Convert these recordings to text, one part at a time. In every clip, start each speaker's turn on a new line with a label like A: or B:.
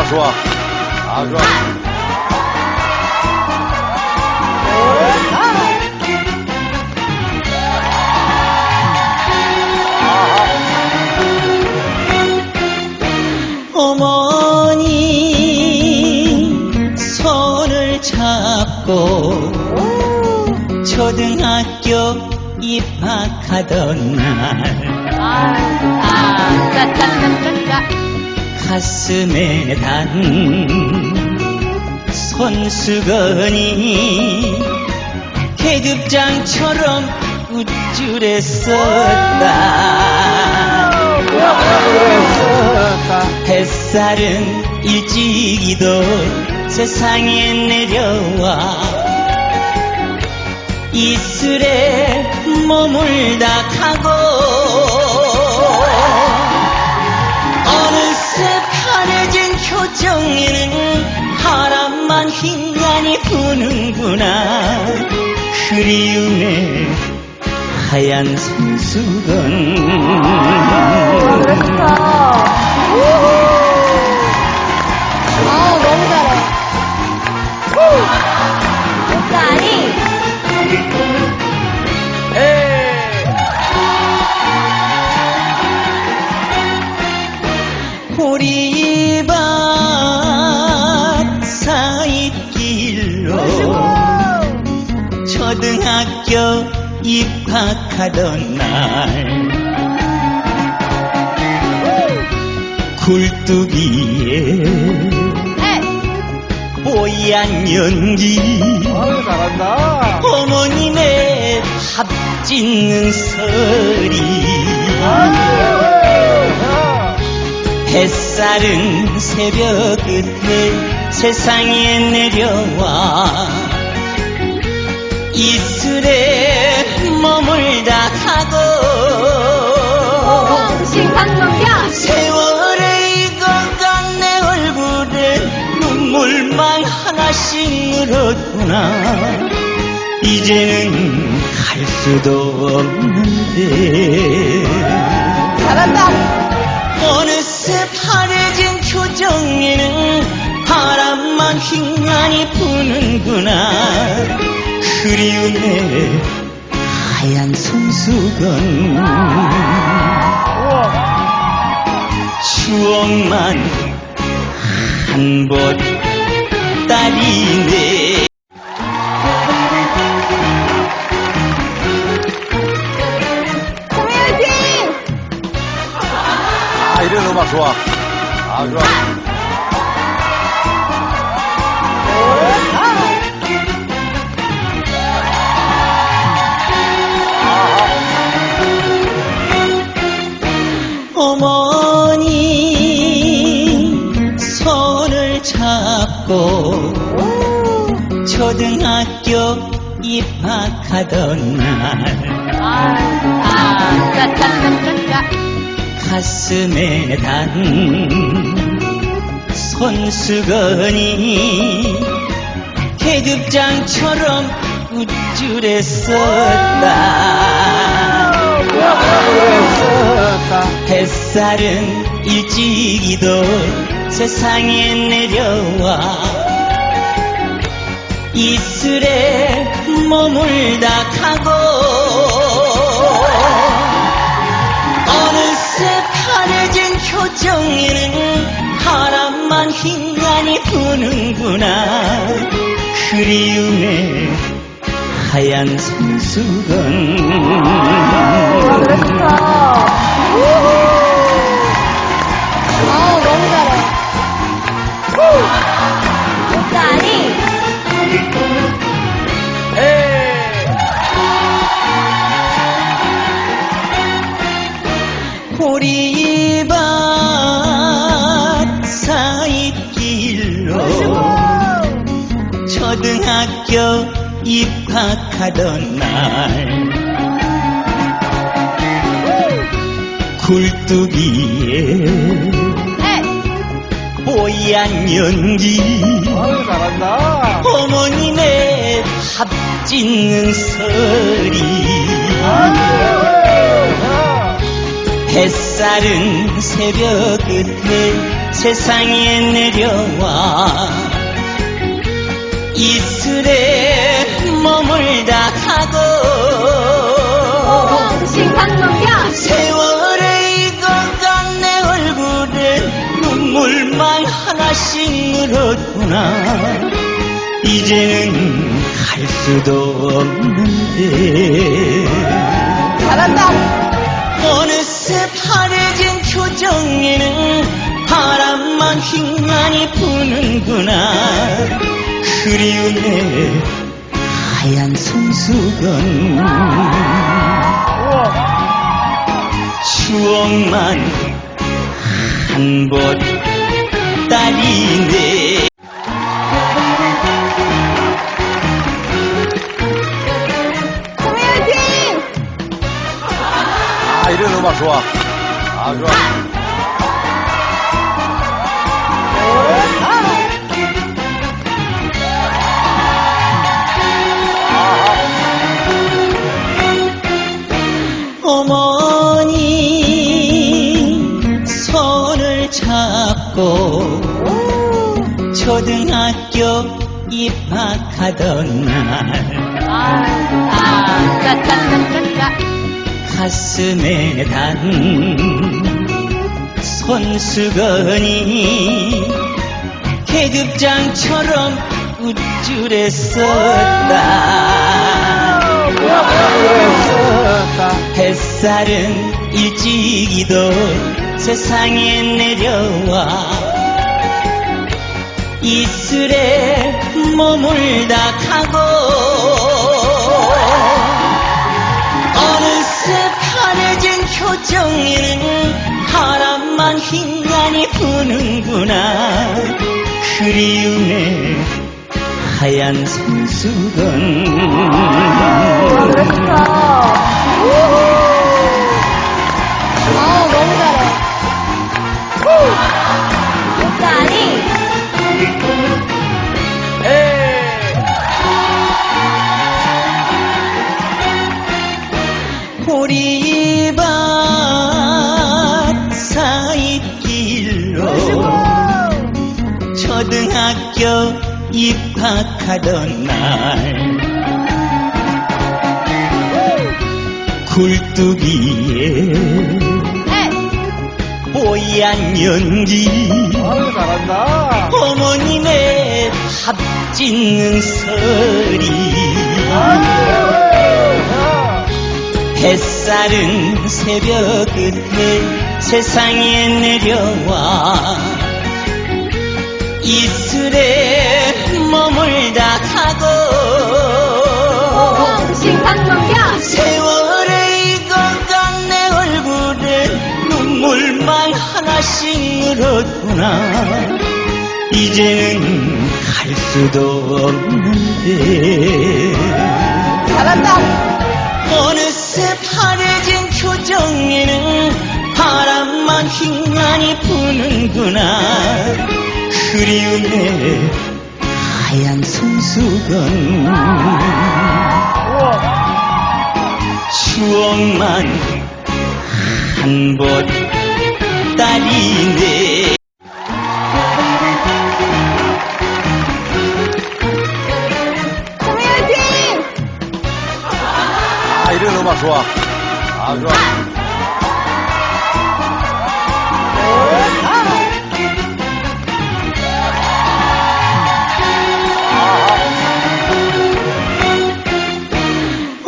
A: 음악 좋아. 아, 좋아.
B: 어머니 손을 잡고 초등학교 입학하던 날
C: 아, 짜짜짜짜짜.
B: 가슴에 단 손수건이 계급장처럼 우쭐했었다. 햇살은 일찍이도 세상에 내려와 이슬에 머물다 가고 표정에는 바람만 휘날이 부는구나. 그리움의 하얀 손수건.
C: 아,
B: 굴뚝이에
C: 에.
B: 뽀얀 연기
A: 아유, 잘한다.
B: 어머님의 밥 짓는 소리 햇살은 새벽 끝에 세상에 내려와 이슬에 머물다 가고 이제는 갈 수도 없는데.
C: 잘한다.
B: 어느새 파래진 표정에는 바람만 휘날이 부는구나. 그리움의 하얀 손수건. 추억만 한봇 딸이네
A: 좋아. 아, 좋아.
B: 어머니 손을 잡고 초등학교 입학하던 날
C: 아, 짜짜짜짜짜.
B: 가슴에 단 손수건이 계급장처럼 우쭐했었다. 햇살은 일찍이도 세상에 내려와 이슬에 머물다 가고 표정에는 바람만 휘날이 부는구나. 그리움의 하얀 손수건.
C: 아, 너무 잘해.
B: 초등학교 입학하던 날 굴뚝이에
C: 에.
B: 뽀얀 연기. 어머님의 밥 짓는 소리 햇살은 새벽 끝에 세상에 내려와 이슬에 머물다 가고
C: 싱상동경
B: 세월에 익어간 내 얼굴에 눈물만 하나씩 늘었구나. 이제는 갈 수도 없는데.
C: 잘한다.
B: 어느새 파래진 표정에는 바람만 휘만이 부는구나 그리움의 하얀 손수건 추억만 한봇 딸이네
C: 공유팀
A: 아, 이런 음악 좋아. 아, 좋아.
B: 초등학교 입학하던 날 가슴에 단 손수건이 계급장처럼 우쭐했었다. 햇살은 일찍이도 세상에 내려와 이슬에 머물다 가고 어느새 파래진 표정에는 바람만 휘만이 부는구나. 그리움의 하얀 손수건 하던 날. 굴뚝이에
C: 에
B: 뽀얀 연기. 어머님의 합 찢는 소리 햇살은 새벽 끝에 세상에 내려와. 이슬에 세월에 익어간 내 얼굴에 눈물만 하나씩 늘었구나. 이제는 갈 수도 없는데.
C: 잘한다.
B: 어느새 파래진 표정에는 바람만 휘만이 부는구나. 그리움의 하얀 손수건 추억만 한봇 딸이네
C: 공유팀
A: 아, 이런 음악 좋아. 아, 좋아.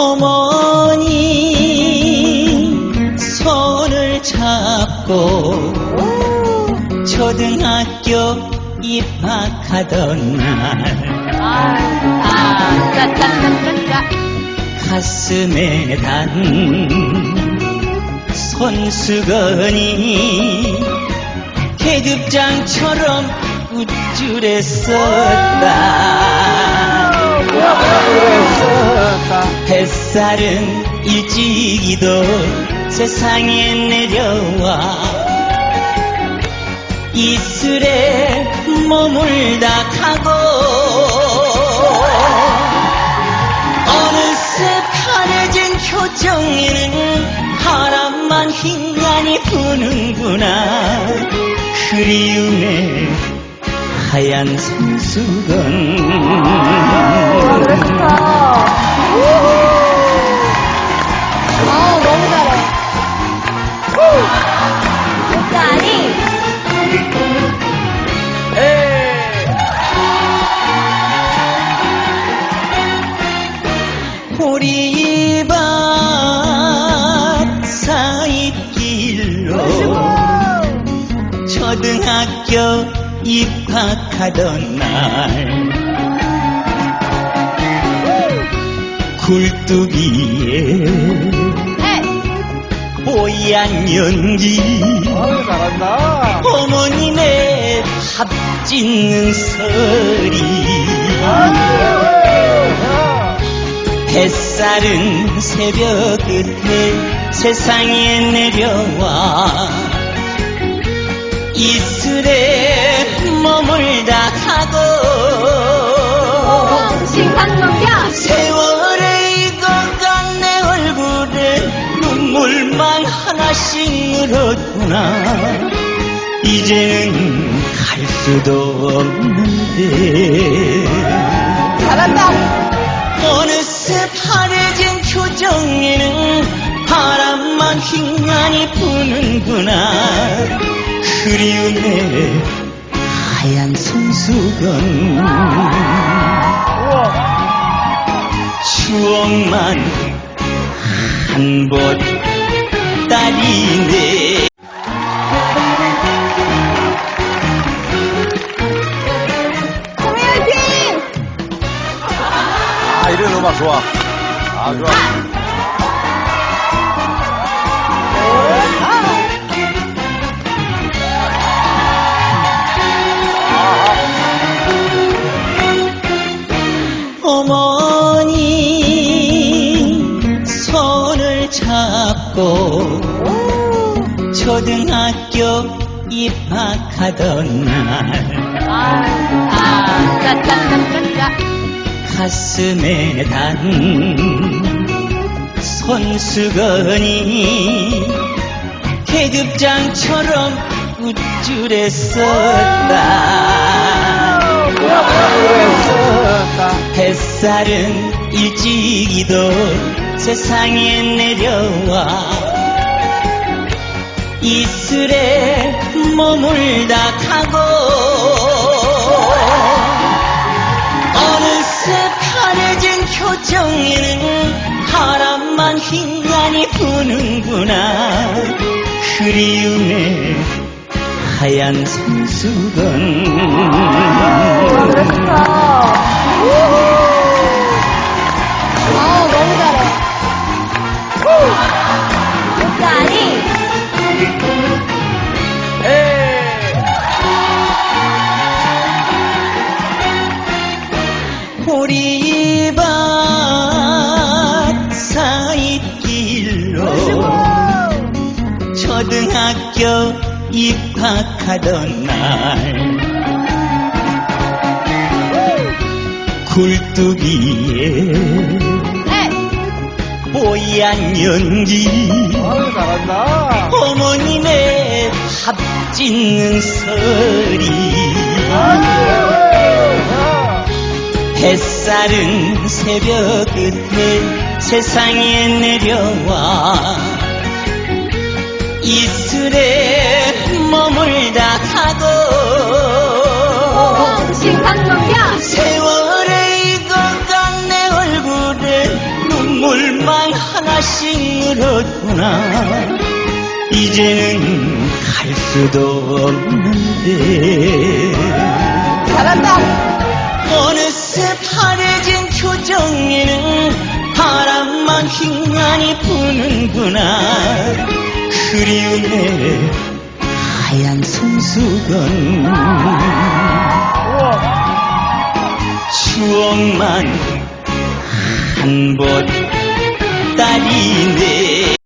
B: 어머니 손을 잡고 초등학교 입학하던 날 가슴에 단 손수건이 계급장처럼 우쭐했었다 햇살은 일찍이도 세상에 내려와. 이슬에 머물다 가고 어느새 파래진 표정에는 바람만 휘만이 부는구나. 그리움의 하얀 손수건.
C: 노래 좋다. 진짜 아니?
B: 보리밭 사이길로 초등학교 입학하던 날 굴뚝이에
C: 에!
B: 뽀얀 연기.
A: 아유, 잘한다.
B: 어머님의 밥 짓는 소리 햇살은 새벽 끝에 세상에 내려와 늘었구나. 이제는 갈 수도 없는데.
C: 잘한다!
B: 어느새 파래진 표정에는 바람만 휘날이 부는구나. 그리움의 하얀 손수건. 추억만 한봇 딸이네
C: 소미 화
B: 초등학교 입학하던 날
C: 아, 아, 짜짜짜짜짜.
B: 가슴에 단 손수건이 계급장처럼 우쭐했었다 햇살은 일찍이도 세상에 내려와 이슬에 머물다 가고 어느새 파래진 표정에는 바람만 휘날이 부는구나. 그리움의 하얀 손수건 보리밭 사이길로 초등학교 입학하던 날 굴뚝이에
C: 에!
B: 뽀얀 연기.
A: 아유, 잘한다.
B: 어머님의 밥 짓는 소리 햇살은 새벽 끝에 세상에 내려와 이슬에 머물다 가고 하나씩 늘었구나. 이제는 갈 수도 없는데.
C: 잘한다!
B: 어느새 파래진 표정에는 바람만 휘날이 부는구나. 그리움의 하얀 손수건. 추억만 한봇 nadie